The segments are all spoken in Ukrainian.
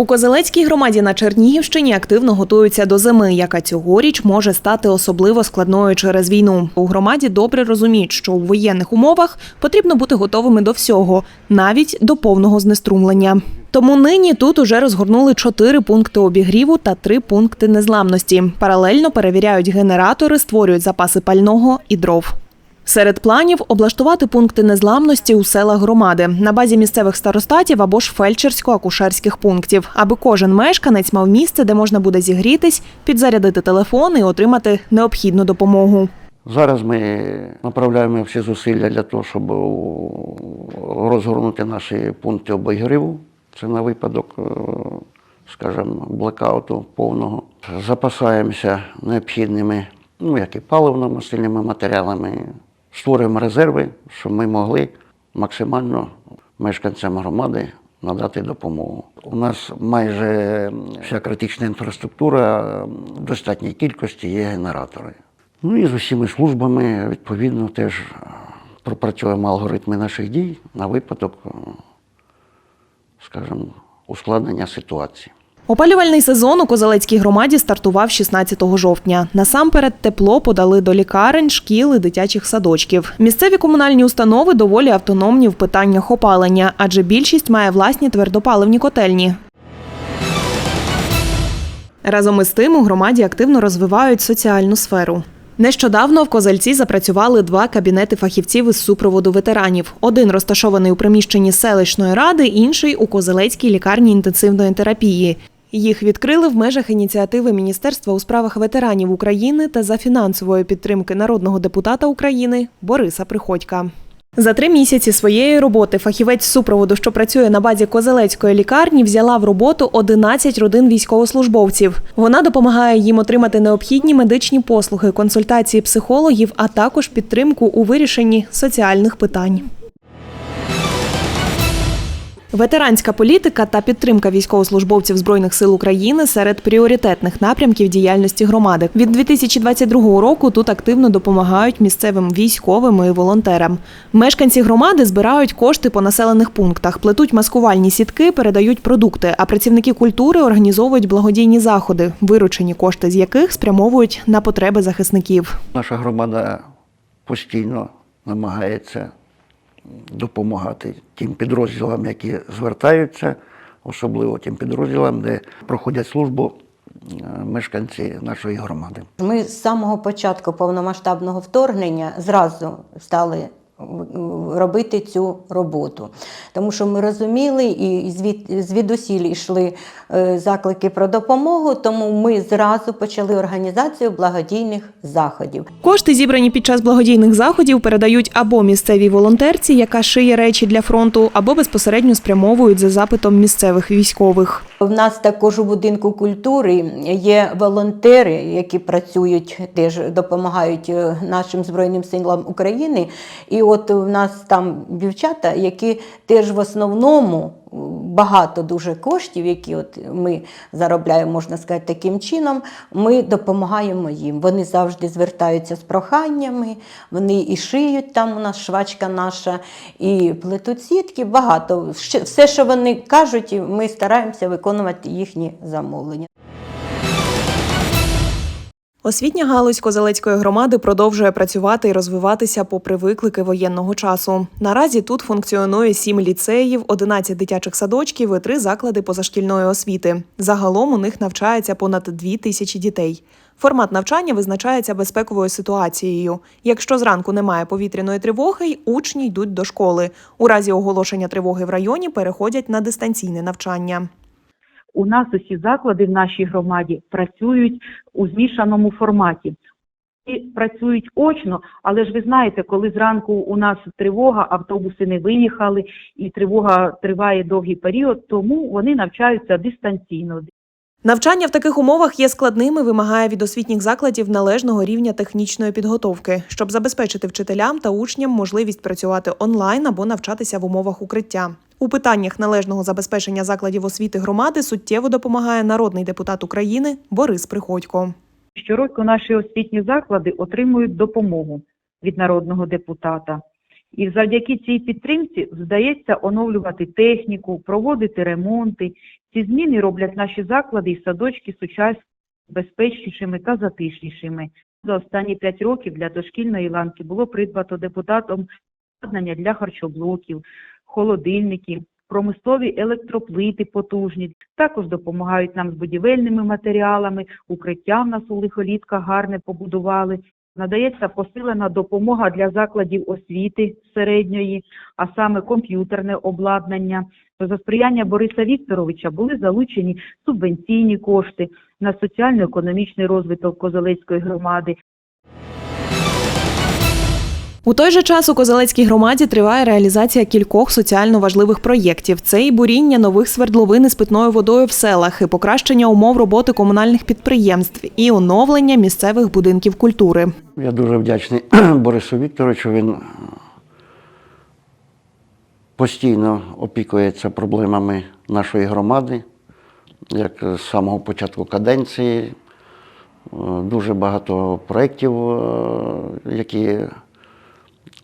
У Козелецькій громаді на Чернігівщині активно готуються до зими, яка цьогоріч може стати особливо складною через війну. У громаді добре розуміють, що у воєнних умовах потрібно бути готовими до всього, навіть до повного знеструмлення. Тому нині тут уже розгорнули чотири пункти обігріву та три пункти незламності. Паралельно перевіряють генератори, створюють запаси пального і дров. Серед планів облаштувати пункти незламності у селах громади на базі місцевих старостатів або ж фельдшерсько-акушерських пунктів, аби кожен мешканець мав місце, де можна буде зігрітись, підзарядити телефон і отримати необхідну допомогу. Зараз ми направляємо всі зусилля для того, щоб розгорнути наші пункти обігріву. Це на випадок, е, скажімо, блекауту повного. Запасаємося необхідними, ну як і паливно-мастильними матеріалами, створюємо резерви, щоб ми могли максимально мешканцям громади надати допомогу. У нас майже вся критична інфраструктура в достатній кількості є генератори. Ну і з усіма службами, відповідно, теж пропрацьовуємо алгоритми наших дій на випадок, скажімо, ускладнення ситуації. Опалювальний сезон у Козелецькій громаді стартував 16 жовтня. Насамперед тепло подали до лікарень, шкіл і дитячих садочків. Місцеві комунальні установи доволі автономні в питаннях опалення, адже більшість має власні твердопаливні котельні. Разом із тим у громаді активно розвивають соціальну сферу. Нещодавно в Козельці запрацювали два кабінети фахівців із супроводу ветеранів. Один розташований у приміщенні селищної ради, інший у Козелецькій лікарні інтенсивної терапії. Їх відкрили в межах ініціативи Міністерства у справах ветеранів України та за фінансової підтримки народного депутата України Бориса Приходька. За три місяці своєї роботи фахівець супроводу, що працює на базі Козелецької лікарні, взяла в роботу 11 родин військовослужбовців. Вона допомагає їм отримати необхідні медичні послуги, консультації психологів, а також підтримку у вирішенні соціальних питань. Ветеранська політика та підтримка військовослужбовців збройних сил України серед пріоритетних напрямків діяльності громади. Від 2022 року тут активно допомагають місцевим військовим і волонтерам. Мешканці громади збирають кошти по населених пунктах, плетуть маскувальні сітки, передають продукти. А працівники культури організовують благодійні заходи, виручені кошти з яких спрямовують на потреби захисників. Наша громада постійно намагається допомагати тим підрозділам, які звертаються, особливо тим підрозділам, де проходять службу е, мешканці нашої громади. Ми з самого початку повномасштабного вторгнення зразу стали робити цю роботу, тому що ми розуміли і звід, звідусіль йшли е, заклики про допомогу, тому ми зразу почали організацію благодійних заходів. Кошти, зібрані під час благодійних заходів, передають або місцевій волонтерці, яка шиє речі для фронту, або безпосередньо спрямовують за запитом місцевих військових. У нас також у будинку культури є волонтери, які працюють, теж допомагають е, нашим Збройним силам України. І от у нас там дівчата, які теж в основному е, багато дуже коштів, які от ми заробляємо, можна сказати, таким чином, ми допомагаємо їм. Вони завжди звертаються з проханнями, вони і шиють там у нас швачка наша, і плетуть сітки. Багато. Все, що вони кажуть, ми стараємося виконувати їхні замовлення. Освітня галузь Козелецької громади продовжує працювати і розвиватися попри виклики воєнного часу. Наразі тут функціонує сім ліцеїв, 11 дитячих садочків і три заклади позашкільної освіти. Загалом у них навчається понад дві тисячі дітей. Формат навчання визначається безпековою ситуацією. Якщо зранку немає повітряної тривоги, учні йдуть до школи. У разі оголошення тривоги в районі переходять на дистанційне навчання. У нас усі заклади в нашій громаді працюють у змішаному форматі. І працюють очно, але ж ви знаєте, коли зранку у нас тривога, автобуси не виїхали, і тривога триває довгий період, тому вони навчаються дистанційно. Навчання в таких умовах є складним і вимагає від освітніх закладів належного рівня технічної підготовки, щоб забезпечити вчителям та учням можливість працювати онлайн або навчатися в умовах укриття. У питаннях належного забезпечення закладів освіти громади суттєво допомагає народний депутат України Борис Приходько. Щороку наші освітні заклади отримують допомогу від народного депутата. І завдяки цій підтримці вдається оновлювати техніку, проводити ремонти. Ці зміни роблять наші заклади і садочки сучаснішими, безпечнішими та затишнішими. За останні п'ять років для дошкільної ланки було придбато депутатом обладнання для харчоблоків, холодильників, промислові електроплити потужні. Також допомагають нам з будівельними матеріалами, укриття в нас у лихолітках гарне побудували. Надається посилена допомога для закладів освіти середньої, а саме комп'ютерне обладнання. За сприяння Бориса Вікторовича були залучені субвенційні кошти на соціально-економічний розвиток Козелецької громади, У той же час у Козелецькій громаді триває реалізація кількох соціально важливих проєктів. Це і буріння нових свердловин із питною водою в селах, і покращення умов роботи комунальних підприємств, і оновлення місцевих будинків культури. Я дуже вдячний Борису Вікторовичу. Він е, постійно опікується проблемами нашої громади, як з самого початку каденції. Е, Дуже багато проєктів, е, які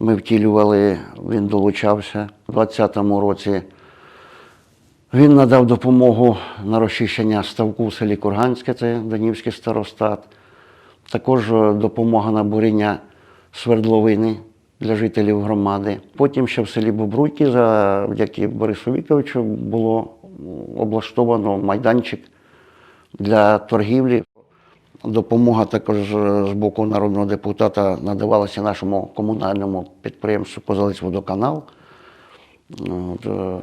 ми втілювали, він долучався. У 2020 році він надав допомогу на розчищення ставку в селі Курганське, це Данівський старостат. Також е, допомога на буріння свердловини для жителів громади. Потім ще в селі Бобруйки, завдяки Борису Вікторовичу, було облаштовано майданчик для торгівлі. Допомога також е, з боку народного депутата надавалася нашому комунальному підприємству Козелець-Водоканал. От, е, е,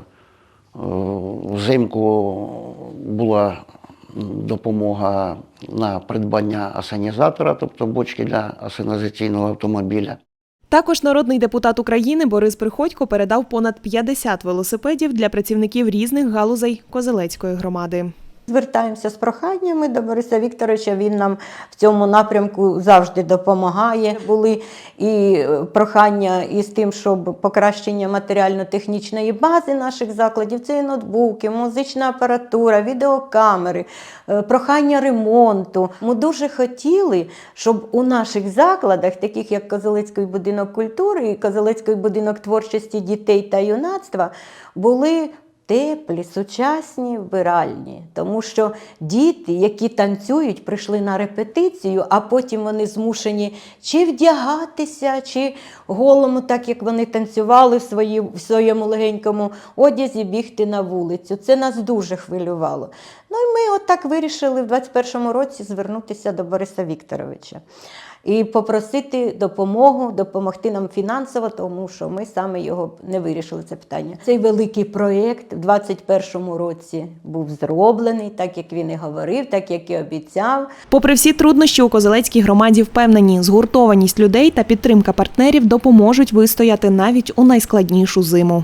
Взимку була допомога на придбання асенізатора, тобто бочки для асенізаційного автомобіля. Також народний депутат України Борис Приходько передав понад 50 велосипедів для працівників різних галузей Козелецької громади. Звертаємося з проханнями до Бориса Вікторовича. Він нам в цьому напрямку завжди допомагає. Були і е, прохання із тим, щоб покращення матеріально-технічної бази наших закладів це і ноутбуки, музична апаратура, відеокамери, е, прохання ремонту. Ми дуже хотіли, щоб у наших закладах, таких як Козелецький будинок культури і Козелецький будинок творчості дітей та юнацтва, були теплі, сучасні вбиральні. Тому що діти, які танцюють, прийшли на репетицію, а потім вони змушені чи вдягатися, чи голому, так як вони танцювали в, свої, в своєму легенькому одязі, бігти на вулицю. Це нас дуже хвилювало. Ну і ми отак вирішили в 21-му році звернутися до Бориса Вікторовича. І попросити допомогу, допомогти нам фінансово, тому що ми саме його не вирішили це питання. Цей великий проєкт в 21-му році був зроблений, так як він і говорив, так як і обіцяв. Попри всі труднощі у Козелецькій громаді впевнені, згуртованість людей та підтримка партнерів допоможуть вистояти навіть у найскладнішу зиму.